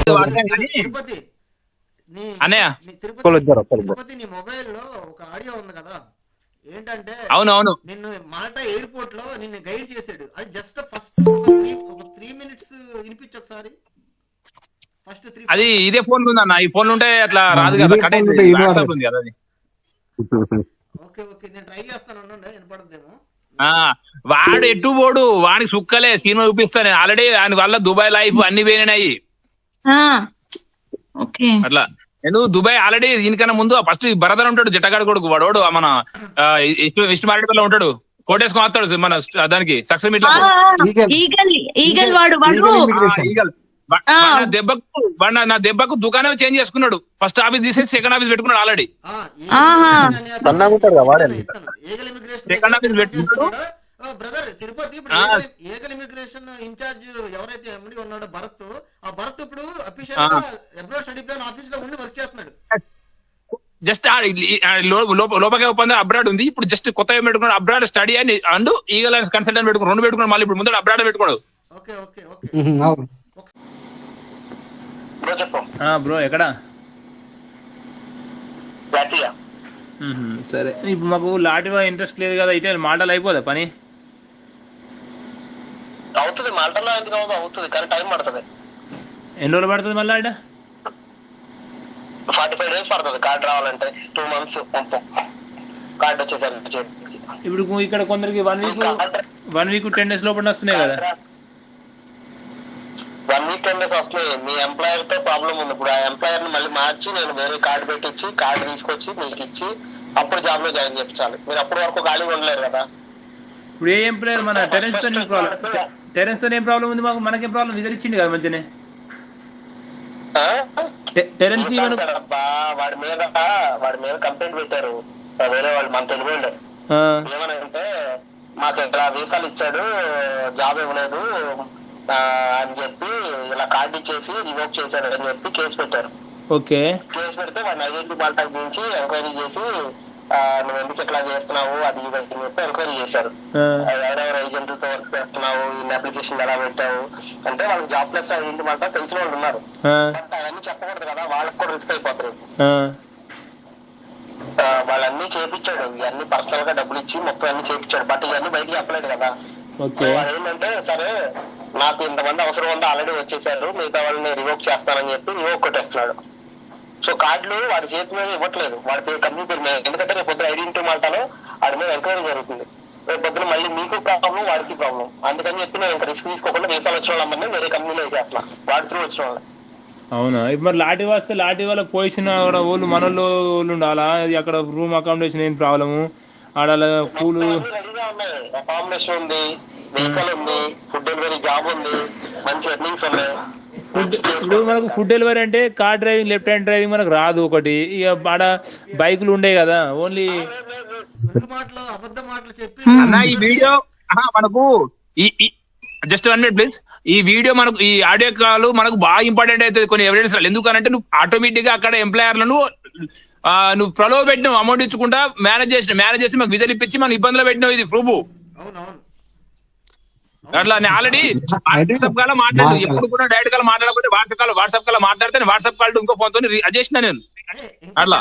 తిరుపతి తిరుపతి నీ మొబైల్లో ఒక ఆడియో ఉంది కదా. ఏంటంటే అవును అవును నిన్ను మాల్టా ఎయిర్పోర్ట్లో నిన్ను గైడ్ చేసాడు అది జస్ట్ ఫస్ట్ ఒక త్రీ మినిట్స్ వినిపించు ఒకసారి. ఫస్ట్ త్రీ అది ఇదే ఫోన్ ఉంది అన్న ఈ ఫోన్ ఉంటే అట్లా రాదు కదా. Cut WhatsApp. ఉంది కదా అది. Okay okay. నేను ట్రై చేస్తాను. ఉండండి, వినపడదేమో ఆ, వాడు ఎటు పోడు? వానికి సుక్కలే. సినిమా చూపిస్తా. నేను ఆల్రెడీ ఆయన వల్ల దుబాయ్ లైఫ్ అన్ని పోయినాయి. ఓకే. అట్లా. నేను దుబాయ్ ఆల్రెడీ దీనికన్నా ముందు ఫస్ట్ భరతన్ ఉంటాడు జట్టగాడు కొడుకు వాడోడు మన ఇష్ట మారేడుపల్లిలో ఉంటాడు. కోటేసుకొని వస్తాడు మన దానికి సక్సెస్ మీట్. దెబ్బకు వాడు నా- దెబ్బకు దుకాణం చేంజ్ చేసుకున్నాడు. ఫస్ట్ ఆఫీస్ తీసేసి సెకండ్ ఆఫీస్ పెట్టుకున్నాడు ఆల్రెడీ సెకండ్ ఆఫీస్ పెట్టుకుంటాడు. బ్రదర్ తిరుపతి ఇప్పుడు ఏగల్ ఇమిగ్రేషన్ ఇన్ఛార్జ్ ఎవరైతే ఎండి ఉన్నాడో భరత్ ఆ భరత్ ఇప్పుడు అఫీషియల్ ఆ. గా అబ్రాడ్ స్టడీ ప్లాన్ ఆఫీస్లో ఉండి వర్క్ చేస్తున్నాడు. జస్ట్ లోపకే ఒప్పందం అబ్రాడ్ ఉంది. ఇప్పుడు జస్ట్ కొత్తగా పెట్టుకున్నాడు? అబ్రాడ్ స్టడీ అని అండ్ ఈగల్ కన్సల్టెంట్ పెట్టుకున్నాడు. రెండు పెట్టుకున్నాడు. మళ్ళీ ఇప్పుడు ముందు అబ్రాడ్ పెట్టుకోడు ఓకే ఓకే ఓకే. ఉహు, అవును. బ్రో ఎక్కడ? సరే. ఇప్పుడు మాకు లాటివా ఇంట్రెస్ట్ లేదు కదా ఇటే మాటలు అయిపోదా పని? అవుతుంది మాల్టలో ఎందుకు అవుతుంది? అవుతుంది కానీ టైం పడుతుంది. ఎన్ని రోజులు పడుతుంది మళ్ళీ ఆడ? ఫార్టీ ఫైవ్ డేస్ పడుతుంది కార్డు రావాలంటే టూ మంత్స్ మొత్తం కార్డు వచ్చేసరికి. ఇప్పుడు ఇక్కడ కొందరికి one week one week ten days లోపల వస్తున్నాయి కదా? వన్ వీక్ టెన్ డేస్ వస్తున్నాయి. మీ ఎంప్లాయర్తో ప్రాబ్లం ఉంది. ఇప్పుడు ఆ ఎంప్లాయర్ని మళ్ళీ మార్చి నేను వేరే కార్డు పెట్టించి కార్డు తీసుకొచ్చి మీకు ఇచ్చి అప్పుడు జాబ్లో జాయిన్ చేయించాలి మీరు అప్పటి వరకు ఖాళీగా ఉండలేరు కదా. ఇప్పుడు ఏ ఎంప్లాయర్ మన టెరెన్స్తో టెరెన్స్తో ఏం ప్రాబ్లం ఉంది? మాకు మనకేం ప్రాబ్లం విజర్ ఇచ్చింది కదా మంచిగానే. ఆ? టెరెన్స్ వాడి మీద వాడి మీద కంప్లైంట్ పెట్టారు. వేరే వాళ్ళు మన తెలుగు వాళ్ళు. ఏమని అంటే మాకు ఇలా వీసాలు ఇచ్చాడు జాబ్ ఇవ్వలేదు అని చెప్పి ఇలా కార్డు ఇచ్చేసి రివోక్ చేశాడు అని చెప్పి కేసు పెట్టారు. ఓకే. కేసు పెడితే వాడిని ఐడెంటిటీ కాంటాక్ట్ గురించి ఎంక్వైరీ చేసి నువ్వు ఎందుకు ఇట్లా చేస్తున్నావు? అది ఇది అని చెప్పి ఎంక్వైరీ చేశారు. ఎవరెవరు ఏజెంట్తో వర్క్ చేస్తున్నావు? ఈ అప్లికేషన్ ఎలా పెట్టావు? అంటే వాళ్ళకి జాబ్ ప్లస్ ఐడెంటిటీ మాట తెలిసిన వాళ్ళు ఉన్నారు. బట్ అవన్నీ చెప్పకూడదు కదా వాళ్ళకి కూడా రిస్క్ అయిపోతారు వాళ్ళన్నీ చేపించాడు. ఇవన్నీ పర్సనల్గా డబ్బులు ఇచ్చి మొత్తం అన్ని చేపించాడు. బట్ ఇవన్నీ బయటికి చెప్పలేదు కదా. ఏంటంటే సరే నాకు ఇంతమంది అవసరం ఉందో? ఆల్రెడీ వచ్చేసారు. మిగతా వాళ్ళని రివోక్ చేస్తానని చెప్పి రివోక్ కొట్టేస్తున్నాడు. సో కార్డులు వాడి చేతి మీద ఇవ్వట్లేదు. వాడి పేరు కంపెనీ పేరు మీద. ఎందుకంటే రేపు పొద్దున ఐడెంటిటీ మాటలో వాడి మీద ఎంక్వైరీ జరుగుతుంది. రేపు పొద్దున మళ్ళీ మీకు ప్రాబ్లం వాడికి ప్రాబ్లం అందుకని చెప్పి నేను ఇంకా రిస్క్ తీసుకోకుండా వీసాలు వచ్చిన వాళ్ళని వేరే కంపెనీలో వేసేస్తున్నా. వాడి త్రూ వచ్చిన వాళ్ళు అవునా? ఇప్పుడు మరి లాటి వస్తే లాటి వాళ్ళ పొజిషన్ కూడా వాళ్ళు మనోళ్ళు వాళ్ళు ఉండాలా? అక్కడ రూమ్ అకామిడేషన్ ఏం ప్రాబ్లము? ఆడ పూలు అకామిడేషన్ ఉంది వెహికల్ ఉంది ఫుడ్ డెలివరీ జాబ్ ఉంది మంచి ఎర్నింగ్స్ ఉన్నాయి. ఫుడ్ ఇప్పుడు మనకు ఫుడ్ డెలివరీ అంటే car driving left hand driving మనకు రాదు ఒకటి. ఇక ఆడ బైకులు ఉండే కదా ఓన్లీ రెండు మాటలు అబద్ధ మాటలు చెప్పి అన్న ఈ వీడియో మనకు ఈ జస్ట్ వన్ మినిట్ ప్లీజ్ ఈ వీడియో మనకు ఈ ఆడియో కాల్ మనకు బాగా ఇంపార్టెంట్ అవుతుంది కొన్ని ఎవిడెన్స్ ఎందుకనంటే నువ్వు ఆటోమేటిక్గా అక్కడ ఎంప్లాయర్లను ఆ, నువ్వు ప్రలోభ పెట్టినావు అమౌంట్ ఇచ్చుకుంటా మేనేజ్ చేసిన మేనేజ్ చేసి మాకు విజల్ ఇప్పించి మనం ఇబ్బందులు పెట్టినావు ఇది ప్రూఫ్. అవునవును. అట్లా నేను ఆల్రెడీ వాట్సాప్ కాల్ మాట్లాడు. ఎప్పుడు కూడా డైరెక్ట్ కాల్ మాట్లాడకపోతే వాట్సాప్ కాల్ వాట్సాప్ కాల్ మాట్లాడితే వాట్సాప్ కాల్ ఇంకో ఫోన్తో చేసిన నేను. అట్లా.